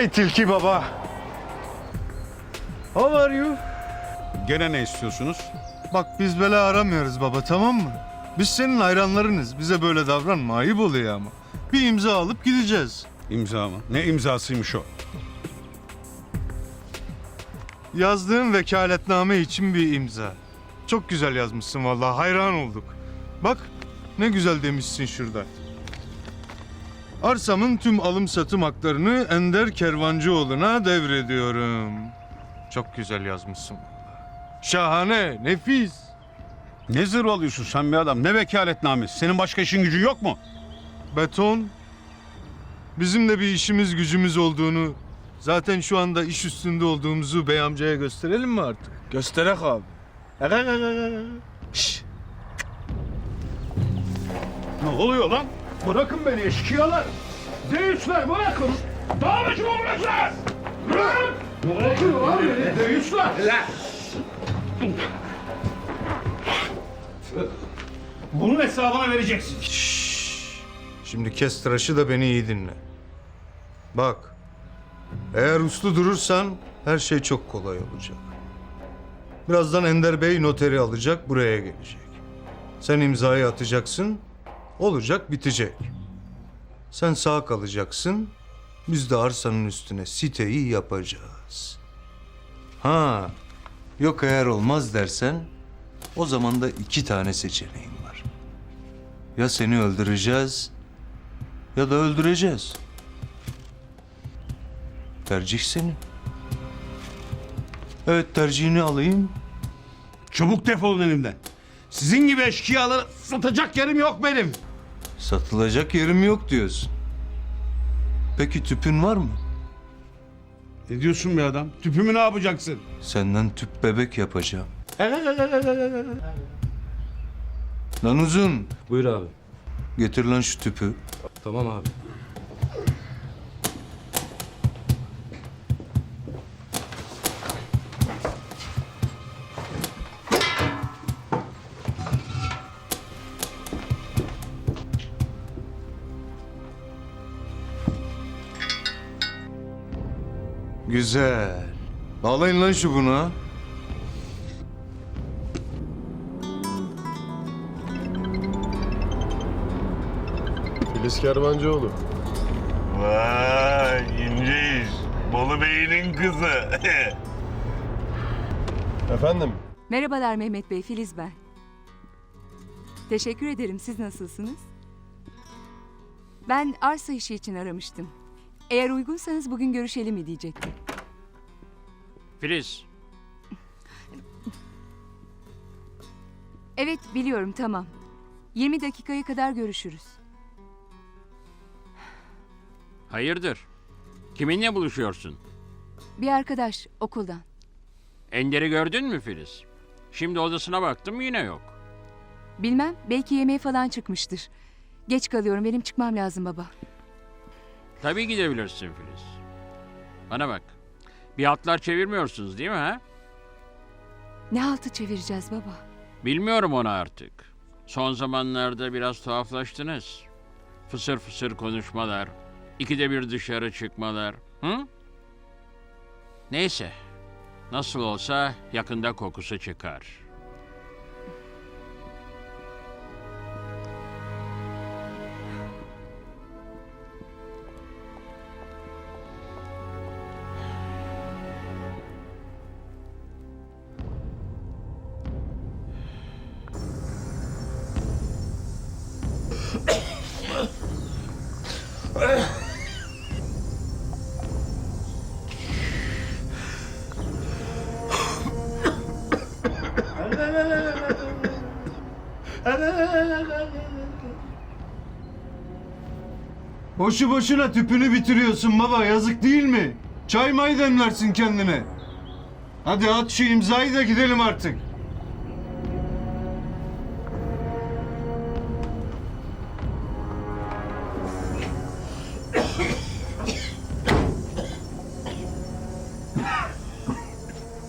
Hi Tilki Baba. How are you? Gene ne istiyorsunuz? Bak biz bela aramıyoruz baba tamam mı? Biz senin hayranlarınız. Bize böyle davranma ayıp oluyor ama. Bir imza alıp gideceğiz. İmza mı? Ne imzasıymış o? Yazdığın vekaletname için bir imza. Çok güzel yazmışsın vallahi hayran olduk. Bak ne güzel demişsin şurada. Arsamın tüm alım satım haklarını Ender Kervancıoğlu'na devrediyorum. Çok güzel yazmışsın vallahi. Şahane, nefis. Ne zır oluyorsun sen bir adam? Ne vekaletnamesi? Senin başka işin gücün yok mu? Beton. Bizim de bir işimiz gücümüz olduğunu, zaten şu anda iş üstünde olduğumuzu bey amcaya gösterelim mi artık? Gösterek abi. Şşş. Ne oluyor lan? Bırakın beni eşkıyalar. Deyiçler bırakın. Dağılıcı mı burası? Bırak! Bırakın lan beni. Deyiçler. Bunun hesabını vereceksin. Şimdi kes tıraşı da beni iyi dinle. Bak, eğer uslu durursan her şey çok kolay olacak. Birazdan Ender Bey noteri alacak, buraya gelecek. Sen imzayı atacaksın, olacak bitecek. Sen sağ kalacaksın, biz de arsanın üstüne siteyi yapacağız. Ha, yok eğer olmaz dersen, o zaman da iki tane seçeneğim var. Ya seni öldüreceğiz ya da öldüreceğiz. Tercih senin. Evet tercihini alayım. Çabuk defolun elimden. Sizin gibi eşkıyaları satacak yerim yok benim. Satılacak yerim yok diyorsun. Peki tüpün var mı? Ne diyorsun be adam? Tüpümü ne yapacaksın? Senden tüp bebek yapacağım. Lan uzun. Buyur abi. Getir lan şu tüpü. Tamam abi. Güzel. Bağlayın lan şu buna. Filiz Kervancıoğlu. Vay ince iş. Bolu Bey'in kızı. Efendim? Merhabalar Mehmet Bey, Filiz ben. Teşekkür ederim. Siz nasılsınız? Ben arsa işi için aramıştım. Eğer uygunsanız bugün görüşelim mi diyecektim. Filiz, Evet, biliyorum tamam. 20 dakikaya kadar görüşürüz. hayırdır? Kiminle buluşuyorsun? Bir arkadaş okuldan. Ender'i gördün mü Filiz? Şimdi odasına baktım yine yok. Bilmem, belki yemeğe falan çıkmıştır. Geç kalıyorum, benim çıkmam lazım baba. Tabii gidebilirsin Filiz. Bana bak. Bir atlar çevirmiyorsunuz değil mi ha? Ne altı çevireceğiz baba? Bilmiyorum onu artık. Son zamanlarda biraz tuhaflaştınız. Fısır fısır konuşmalar, ikide bir dışarı çıkmalar. Hı? Neyse. Nasıl olsa yakında kokusu çıkar. Boşu boşuna tüpünü bitiriyorsun baba yazık değil mi? Çay may demlersin kendine. Hadi at şu imzayı da gidelim artık.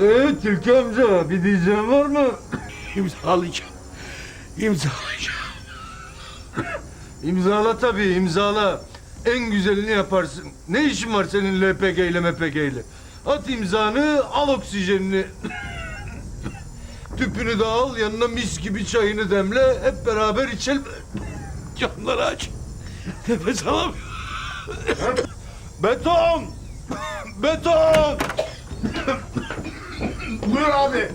Ee Tilki amca bir diyeceğin var mı? İmzalayacağım. İmzalayacağım. İmzala tabii imzala. En güzelini yaparsın. Ne işin var senin LPG ile MPG ile? At imzanı, al oksijenini. Tüpünü de al, yanına mis gibi çayını demle. Hep beraber içelim. Camları aç. Nefes alamıyorum. Beton! Beton! Buyur abi.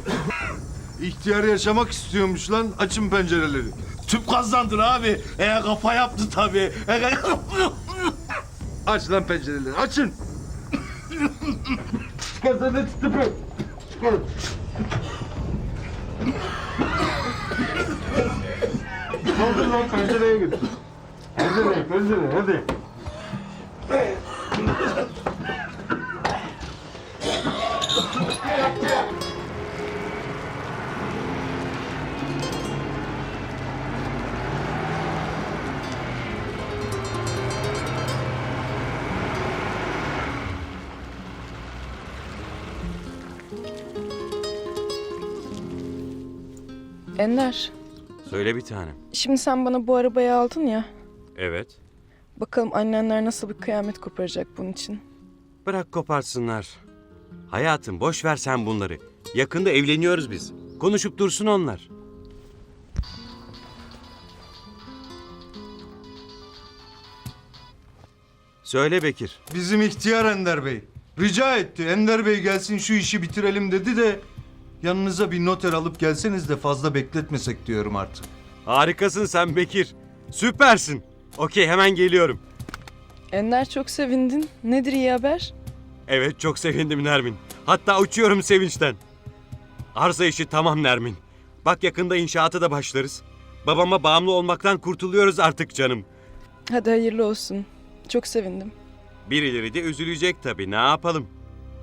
İhtiyar yaşamak istiyormuş lan. Açın pencereleri. Tüp gazlandır abi. Eğer kafa yaptı tabii. Aç lan pencereleri. Açın. Çıkarsana tüpü. Çıkar. Kaldır lan pencereye götür. Pencereye, pencereye hadi. Ender, Söyle bir tanem. şimdi sen bana bu arabayı aldın ya. Evet. Bakalım annenler nasıl bir kıyamet koparacak bunun için. Bırak koparsınlar. Hayatım boş ver sen bunları. Yakında evleniyoruz biz. Konuşup dursun onlar. Söyle Bekir. Bizim ihtiyar Ender Bey. Rica etti. Ender Bey gelsin şu işi bitirelim dedi de... Yanınıza bir noter alıp gelseniz de fazla bekletmesek diyorum artık. Harikasın sen Bekir. Süpersin. Okey hemen geliyorum. Ender çok sevindin. Nedir iyi haber? Evet çok sevindim Nermin. Hatta uçuyorum sevinçten. Arsa işi tamam Nermin. Bak yakında inşaata da başlarız. Babama bağımlı olmaktan kurtuluyoruz artık canım. Hadi hayırlı olsun. Çok sevindim. Birileri de üzülecek tabii. Ne yapalım?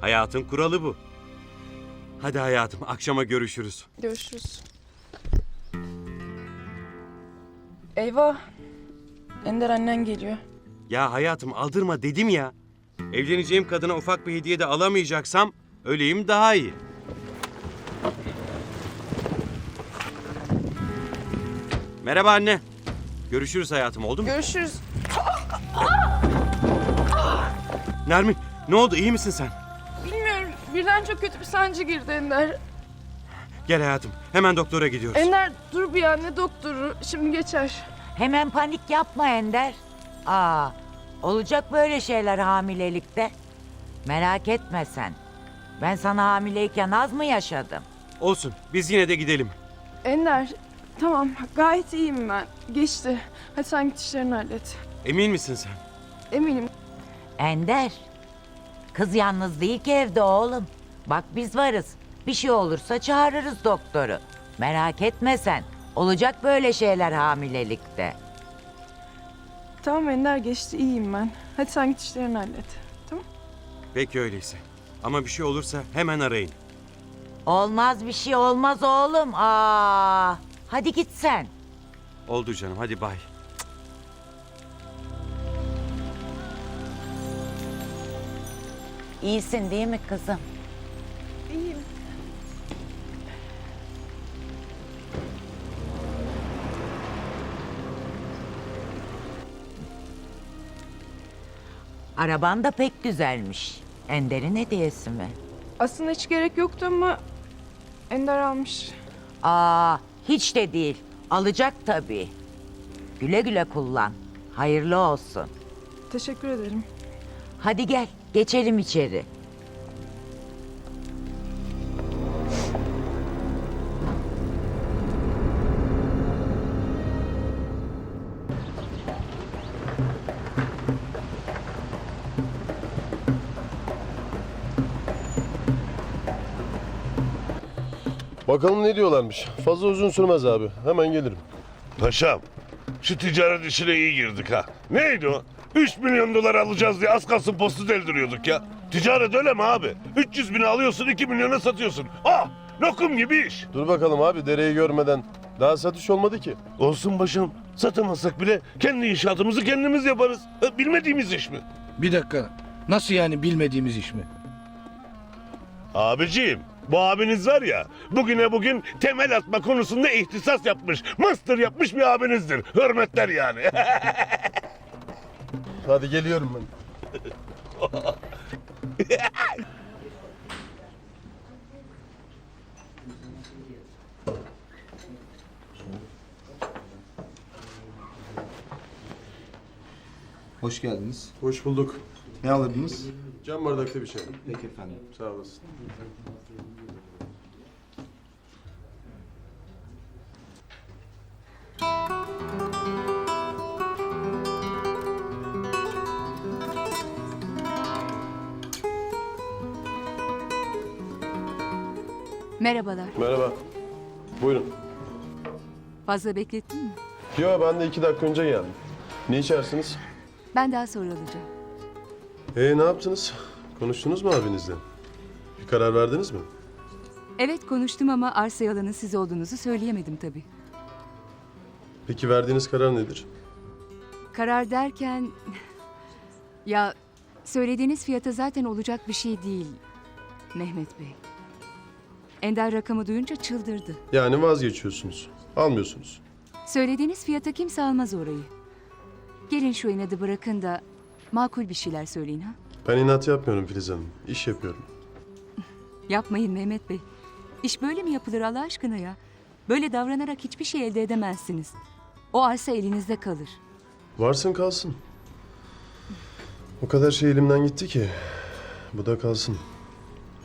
Hayatın kuralı bu. Hadi hayatım, akşama görüşürüz. Görüşürüz. Eyvah. Ender annen geliyor. Ya hayatım aldırma dedim ya. Evleneceğim kadına ufak bir hediye de alamayacaksam öleyim daha iyi. Merhaba anne. Görüşürüz hayatım oldu mu? Görüşürüz. Nermin ne oldu iyi misin sen? Birden çok kötü bir sancı girdi Ender. Gel hayatım hemen doktora gidiyoruz. Ender dur bir ya ne doktoru. Şimdi geçer. Hemen panik yapma Ender. Aa, olacak böyle şeyler hamilelikte. Merak etme sen. Ben sana hamileyken az mı yaşadım? Olsun biz yine de gidelim. Ender tamam gayet iyiyim ben. Geçti. Hadi sen git işlerini hallet. Emin misin sen? Eminim. Ender, kız yalnız değil ki evde oğlum. Bak biz varız. Bir şey olursa çağırırız doktoru. Merak etme sen. Olacak böyle şeyler hamilelikte. Tamam Ender geçti iyiyim ben. Hadi sen git işlerini hallet. Tamam. Peki öyleyse. Ama bir şey olursa hemen arayın. Olmaz bir şey olmaz oğlum. Aa, hadi git sen. Oldu canım hadi bay. İyisin değil mi kızım? İyiyim. Araban da pek güzelmiş. Ender'in hediyesi mi? Aslında hiç gerek yoktu ama Ender almış. Aa, hiç de değil. Alacak tabii. Güle güle kullan. Hayırlı olsun. Teşekkür ederim. Hadi gel, geçelim içeri. Bakalım ne diyorlarmış. Fazla uzun sürmez abi. Hemen gelirim. Paşam, şu ticaret işine iyi girdik ha. Neydi o? 3 milyon dolar alacağız diye az kalsın postu deldiriyorduk ya. Ticaret öyle mi abi? 300 bini alıyorsun 2 milyona satıyorsun. Ah lokum gibi iş. Dur bakalım abi dereyi görmeden. Daha satış olmadı ki. Olsun paşam satamazsak bile kendi inşaatımızı kendimiz yaparız. E, Bilmediğimiz iş mi? Bir dakika. Nasıl yani bilmediğimiz iş mi? Abiciğim bu abiniz var ya bugüne bugün temel atma konusunda ihtisas yapmış. Master yapmış bir abinizdir. Hürmetler yani. Hadi geliyorum ben. Hoş geldiniz. Hoş bulduk. Ne alırdınız? Cam bardakta bir şey. Peki efendim. Sağ olasın. Merhabalar. Merhaba. Buyurun. Fazla beklettin mi? Yo ben de iki dakika önce geldim. Ne içersiniz? Ben daha sonra alacağım. Ee ne yaptınız? Konuştunuz mu abinizle? Bir karar verdiniz mi? Evet konuştum ama arsa alanın siz olduğunuzu söyleyemedim tabii. Peki verdiğiniz karar nedir? Karar derken... Ya söylediğiniz fiyata zaten olacak bir şey değil Mehmet Bey. Ender rakamı duyunca çıldırdı. Yani vazgeçiyorsunuz. Almıyorsunuz. Söylediğiniz fiyata kimse almaz orayı. Gelin şu inadı bırakın da makul bir şeyler söyleyin ha. Ben inat yapmıyorum Filiz Hanım. İş yapıyorum. Yapmayın Mehmet Bey. İş böyle mi yapılır Allah aşkına ya? Böyle davranarak hiçbir şey elde edemezsiniz. O arsa elinizde kalır. Varsın kalsın. O kadar şey elimden gitti ki. Bu da kalsın.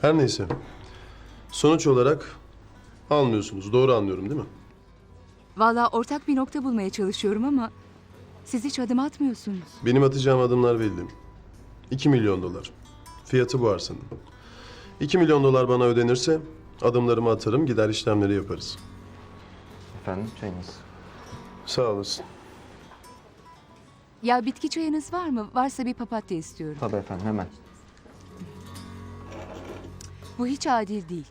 Her neyse. Sonuç olarak almıyorsunuz. Doğru anlıyorum değil mi? Vallahi ortak bir nokta bulmaya çalışıyorum ama siz hiç adım atmıyorsunuz. Benim atacağım adımlar belli. 2 milyon dolar. Fiyatı bu arsanın. 2 milyon dolar bana ödenirse adımlarımı atarım gider işlemleri yaparız. Efendim çayınız. Sağ olasın. Ya bitki çayınız var mı? Varsa bir papatya istiyorum. Tabii efendim hemen. Bu hiç adil değil.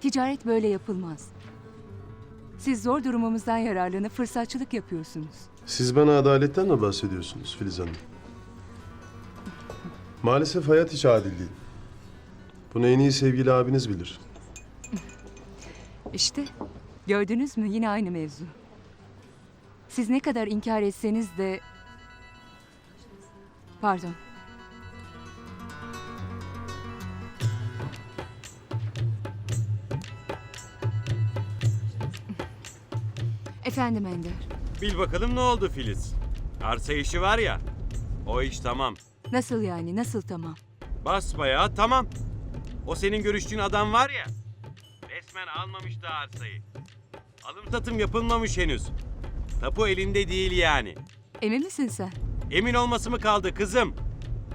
Ticaret böyle yapılmaz. Siz zor durumumuzdan yararlanıp fırsatçılık yapıyorsunuz. Siz bana adaletten mi bahsediyorsunuz Filiz Hanım? Maalesef hayat hiç adil değil. Bunu en iyi sevgili abiniz bilir. İşte gördünüz mü yine aynı mevzu. Siz ne kadar inkar etseniz de... Pardon. Efendim Ender. Bil bakalım ne oldu Filiz? Arsa işi var ya. O iş tamam. Nasıl yani? Nasıl tamam? Basbayağı tamam. O senin görüştüğün adam var ya. Resmen almamış da arsayı. Alım satım yapılmamış henüz. Tapu elinde değil yani. Emin misin sen? Emin olması mı kaldı kızım?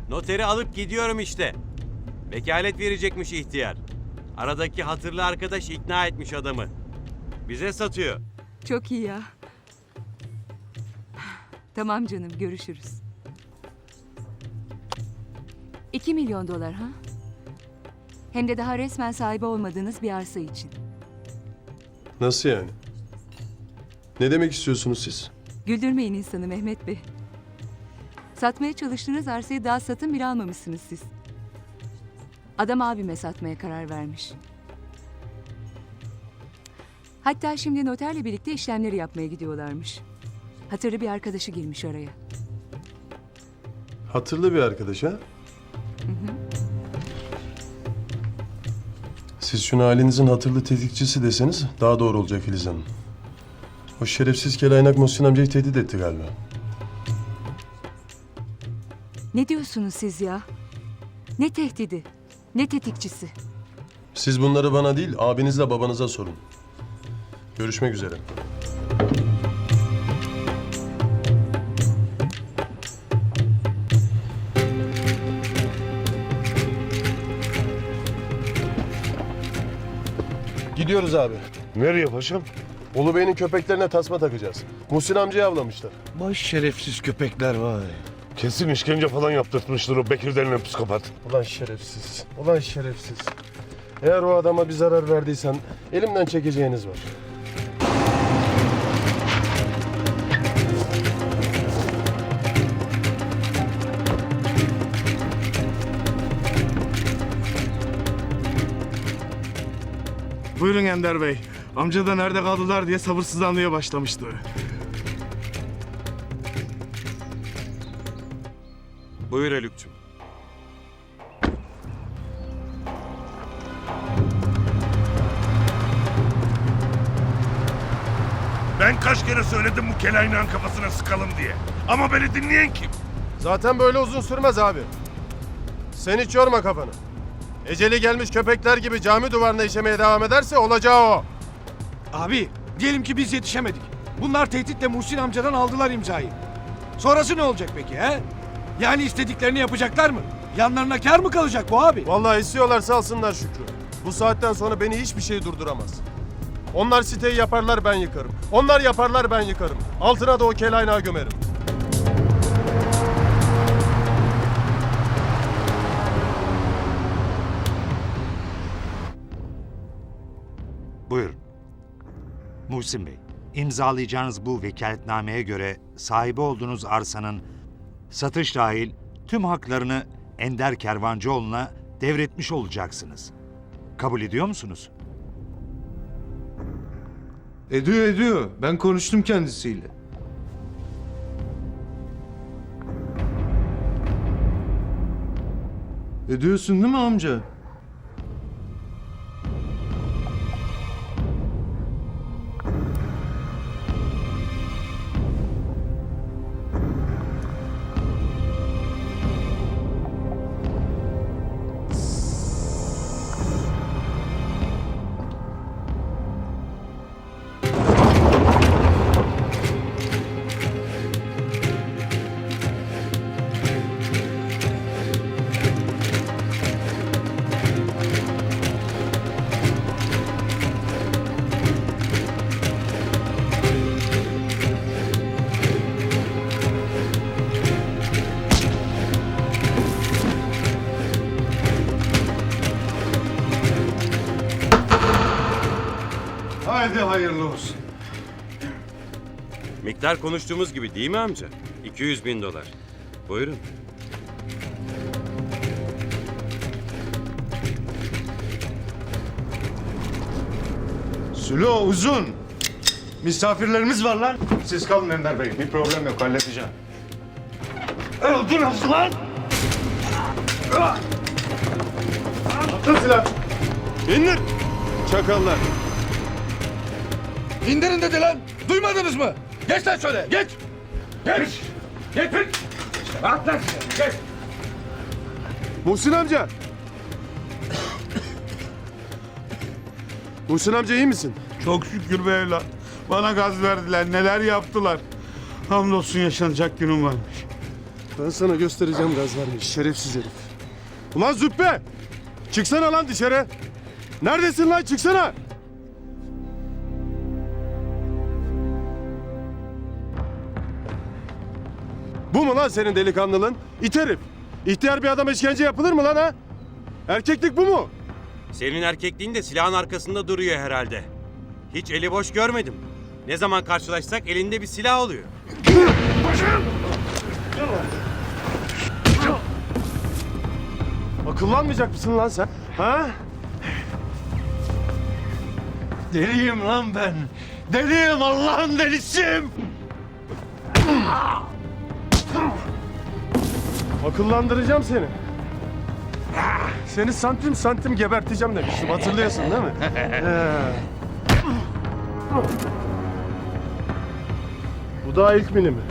Noteri alıp gidiyorum işte. Vekalet verecekmiş ihtiyar. Aradaki hatırlı arkadaş ikna etmiş adamı. Bize satıyor. Çok iyi ya. Tamam canım görüşürüz. 2 milyon dolar ha? Hem de daha resmen sahibi olmadığınız bir arsa için. Nasıl yani? Ne demek istiyorsunuz siz? Güldürmeyin insanı Mehmet Bey. Satmaya çalıştığınız arsayı daha satın bile almamışsınız siz. Adam abime satmaya karar vermiş. Hatta şimdi noterle birlikte işlemleri yapmaya gidiyorlarmış. Hatırlı bir arkadaşı girmiş araya. Hatırlı bir arkadaş ha? Siz şunu ailenizin hatırlı tetikçisi deseniz daha doğru olacak Filiz Hanım. O şerefsiz kelaynak Muhsin amcayı tehdit etti galiba. Ne diyorsunuz siz ya? Ne tehdidi? Ne tetikçisi? Siz bunları bana değil abinizle babanıza sorun. Görüşmek üzere. Gidiyoruz abi. Nereye paşam? Ulu Bey'in köpeklerine tasma takacağız. Muhsin amcayı avlamışlar. Baş şerefsiz köpekler vay. Kesin işkence falan yaptırtmıştır o Bekir denilen psikopat. Ulan şerefsiz. Ulan şerefsiz. Eğer o adama bir zarar verdiysen elimden çekeceğiniz var. Buyurun Ender Bey. Amca da nerede kaldılar diye sabırsızlanmaya başlamıştı. Buyur Haluk'cum. Ben kaç kere söyledim bu kelaynağın kafasına sıkalım diye. Ama beni dinleyen kim? Zaten böyle uzun sürmez abi. Sen hiç yorma kafanı. Eceli gelmiş köpekler gibi cami duvarına işemeye devam ederse olacağı o. Abi diyelim ki biz yetişemedik. Bunlar tehditle Muhsin amcadan aldılar imzayı. Sonrası ne olacak peki he? Yani istediklerini yapacaklar mı? Yanlarına kar mı kalacak bu abi? Vallahi istiyorlarsa alsınlar Şükrü. Bu saatten sonra beni hiçbir şey durduramaz. Onlar siteyi yaparlar ben yıkarım. Onlar yaparlar ben yıkarım. Altına da o kelaynağı gömerim. Muhsin Bey, imzalayacağınız bu vekaletnameye göre sahibi olduğunuz arsanın satış dahil tüm haklarını Ender Kervancıoğlu'na devretmiş olacaksınız. Kabul ediyor musunuz? Ediyor ediyor. Ben konuştum kendisiyle. Ediyorsun değil mi amca? Hayırlı olsun. Miktar konuştuğumuz gibi değil mi amca? 200 bin dolar. Buyurun. Sülo uzun. Misafirlerimiz var lan. Siz kalın Ender Bey. Bir problem yok halledeceğim. Öldünüz lan! Atın silah. İndir. Çakallar. İndirin dedi lan. Duymadınız mı? Geç lan şöyle geç. Geç. Geç. geç. At lan. Geç. Muhsin amca. Muhsin amca iyi misin? Çok şükür be evlat. Bana gaz verdiler. Neler yaptılar. Hamdolsun yaşanacak günüm varmış. Ben sana göstereceğim gaz vermiş şerefsiz herif. Ulan Züppe! Çıksana lan dışarı. Neredesin lan çıksana. Bu mu lan senin delikanlılığın? İt herif. İhtiyar bir adam işkence yapılır mı lan ha? Erkeklik bu mu? Senin erkekliğin de silahın arkasında duruyor herhalde. Hiç eli boş görmedim. Ne zaman karşılaşsak elinde bir silah oluyor. Akıllanmayacak mısın lan sen? Ha? Deliyim lan ben. Deliyim Allah'ın delisiyim. Akıllandıracağım seni. Seni santim santim geberteceğim demiştim. Hatırlıyorsun değil mi? He. Bu daha ilk mini mi?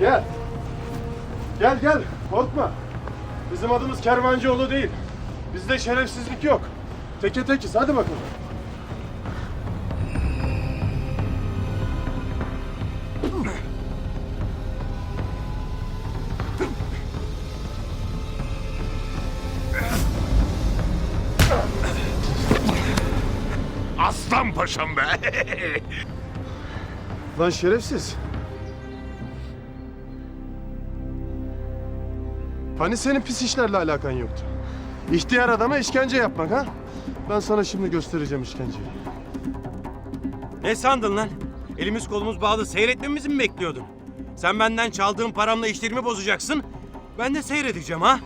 Gel. Gel gel. Korkma. Bizim adımız Kervancıoğlu değil. Bizde şerefsizlik yok. Teke tekiz. Hadi bakalım. Paşam be! Lan şerefsiz. Hani senin pis işlerle alakan yoktu? İhtiyar adama işkence yapmak ha? Ben sana şimdi göstereceğim işkenceyi. Ne sandın lan? Elimiz kolumuz bağlı seyretmemizi mi bekliyordun? Sen benden çaldığın paramla işlerimi bozacaksın. Ben de seyredeceğim ha?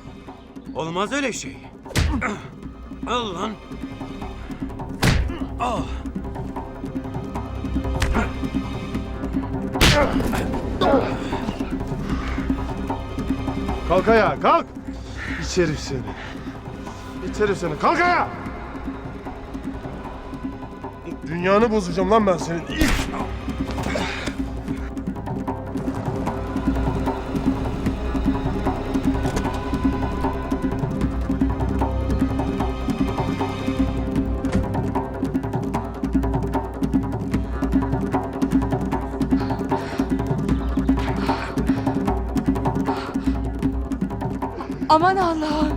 Olmaz öyle şey. Al lan. Ah. Kalk ayağa kalk. İçerim seni. İçerim seni. Kalk ayağa. Dünyanı bozacağım lan ben senin. İlk Aman Allah'ım.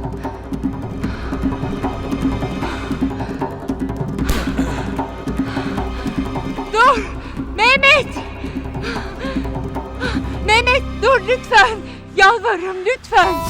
Dur! Mehmet! Mehmet dur lütfen! Yalvarırım lütfen!